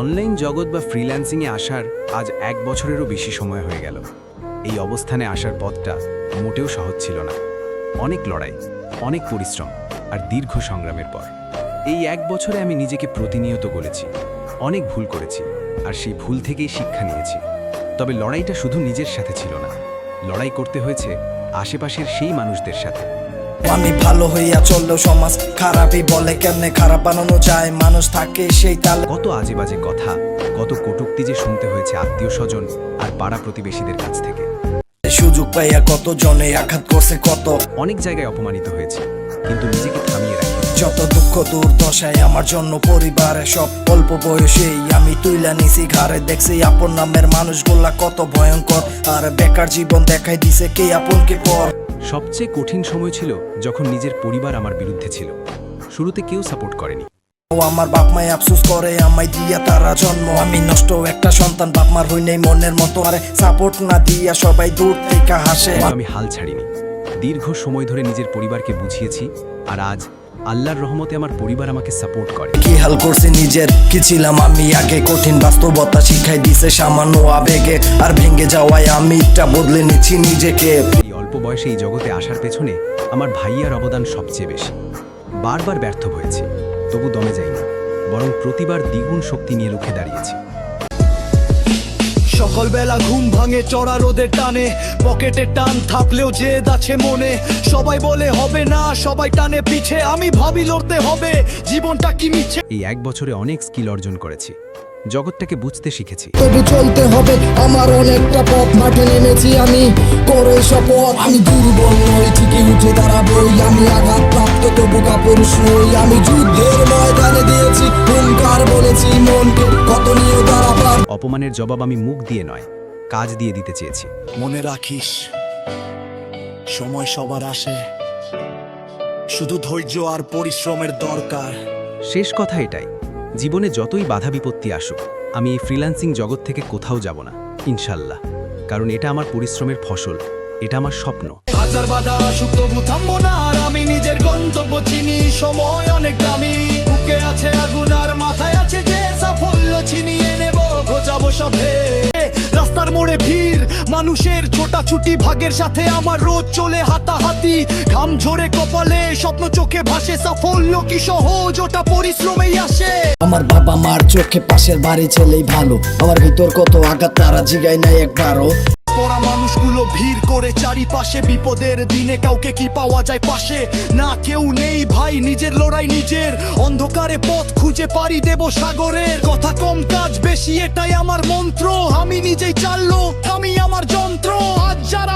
Online জগৎ বা ফ্রিল্যান্সিংয়ে আসার আজ এক বছরেরও বেশি সময় হয়ে গেল। এই অবস্থানে আসার পথটা মোটেও সহজ ছিল না। অনেক লড়াই, অনেক পরিশ্রম আর দীর্ঘ সংগ্রামের পর। এই এক বছরে আমি নিজেকে প্রতিনিয়ত গড়েছি, অনেক ভুল করেছি আর সেই ভুল থেকেই শিক্ষা নিয়েছি। তবে লড়াইটা শুধু নিজের সাথে ছিল না, লড়াই করতে হয়েছে আশেপাশের সেই মানুষদের সাথে। আমি ভালো হইয়া চললেও সমাজ খারাপই বলে কেমনে খারাপ বানানো যায়? মানুষ থাকে সেই তালে কত আজে বাজে কথা কত কটুক্তি যে শুনতে হয়েছে আত্মীয় স্বজন আর পাড়া প্রতিবেশীদের কাছ থেকে। সুযোগ পাইয়া কত জনে আঘাত করছে কত অনেক জায়গায় অপমানিত হয়েছে কিন্তু নিজেকে থামিয়ে রাখি। যত দুঃখ দুর্দশায় আমার জন্য পরিবারে সব অল্প বয়সেই আমি তুইলা নিছি ঘাড়ে। দেখছি আপন নামের মানুষগুলা কত ভয়ঙ্কর। আর বেকার জীবন দেখাই দিছে কে আপন কে পর। সবচেয়ে কঠিন সময় ছিল যখন নিজের পরিবার আমার বিরুদ্ধে ছিল। শুরুতে কেউ সাপোর্ট করেনি। ও আমার বাপ মায় আফসোস করে আমায় দিয়া তারা জন্ম। আমি নষ্ট একটা সন্তান বাপ মার হই নেই মনের মতো। আরে সাপোর্ট না দিয়া সবাই দূর থেকে হাসে। আমি হাল ছাড়িনি। দীর্ঘ সময় ধরে নিজের পরিবারকে বুঝিয়েছি আর আজ আল্লাহর রহমতে আমার পরিবার আমাকে সাপোর্ট করে। কি হাল করছে নিজের? কি ছিলাম আমি? আগে কঠিন বাস্তবতা শিখাই দিছে সামান্য আবেগে। আর ভেঙে যাওয়ায় আমি এটা বদলে নিচ্ছি নিজেকে। অল্প বয়সে এই জগতে আসার পেছনে আমার ভাইয়ার অবদান সবচেয়ে বেশি। বারবার ব্যর্থ হয়েছে তবু দমে যাইনি বরং প্রতিবার দ্বিগুণ শক্তি নিয়ে রুখে দাঁড়িয়েছি। সকালবেলা ঘুম ভাঙে চড়া রোদের টানে পকেটে টান থাকলেও জেদ আছে মনে। সবাই বলে হবে না সবাই টানে পিছে। আমি ভাবি লড়তে হবে জীবনটা কি মিছে? এই এক বছরে অনেক স্কিল অর্জন করেছি। জগৎটাকে বুঝতে শিখেছি। তবু চলতে হবে আমার অনেকটা পথ মাঠে নেমেছি আমি। করে শপথ আমি দুর্বল নই ঠিকই উঠে দাঁড়াবই। আমি আঘাত প্রাপ্ত তবু কাপুরুষ নই। আমি যুদ্ধের ময়দানে দিয়েছি হুঙ্কার বলেছি মনকে কত নিয়ে দাঁড়াবার। অপমানের জবাব আমি মুখ দিয়ে নয় কাজ দিয়ে দিতে চেয়েছি। মনে রাখিস সময় সবার আসে। শুধু ধৈর্য আর পরিশ্রমের দরকার। শেষ কথা এটাই জীবনে যতই বাধা বিপত্তি আসুক, আমি এই ফ্রিল্যান্সিং জগৎ থেকে কোথাও যাব না, ইনশাল্লাহ। কারণ এটা আমার পরিশ্রমের ফসল, এটা আমার স্বপ্ন। হাজার বাধা আসুক তবু না আর আমি নিজের গন্তব্য চিনি, সময় অনেক দামি। মানুষের ছোটাছুটি ভাগের সাথে আমার রোজ চলে হাতাহাতি। ঘাম ঝরে কপালে, স্বপ্ন চোখে ভাসে, সাফল্য কি সহজ, ওটা পরিশ্রমেই আসে। আমার বাবা মার চোখে পাশের বাড়ি ছেলেই ভালো। আমার ভিতর কত আঘাত তারা জিগায় নাই একবারও। পড়া মানুষগুলো ভিড় করে চারিপাশে বিপদের দিনে কাউকে কি পাওয়া যায় পাশে? না, কেউ নেই ভাই, নিজের লড়াই নিজের। অন্ধকারে পথ খুঁজে পারি দেব সাগরের। কথা কম, কাজ বেশি, এটাই আমার মন্ত্র। আমি নিজেই চাললো, আমি আমার যন্ত্র। আজ যারা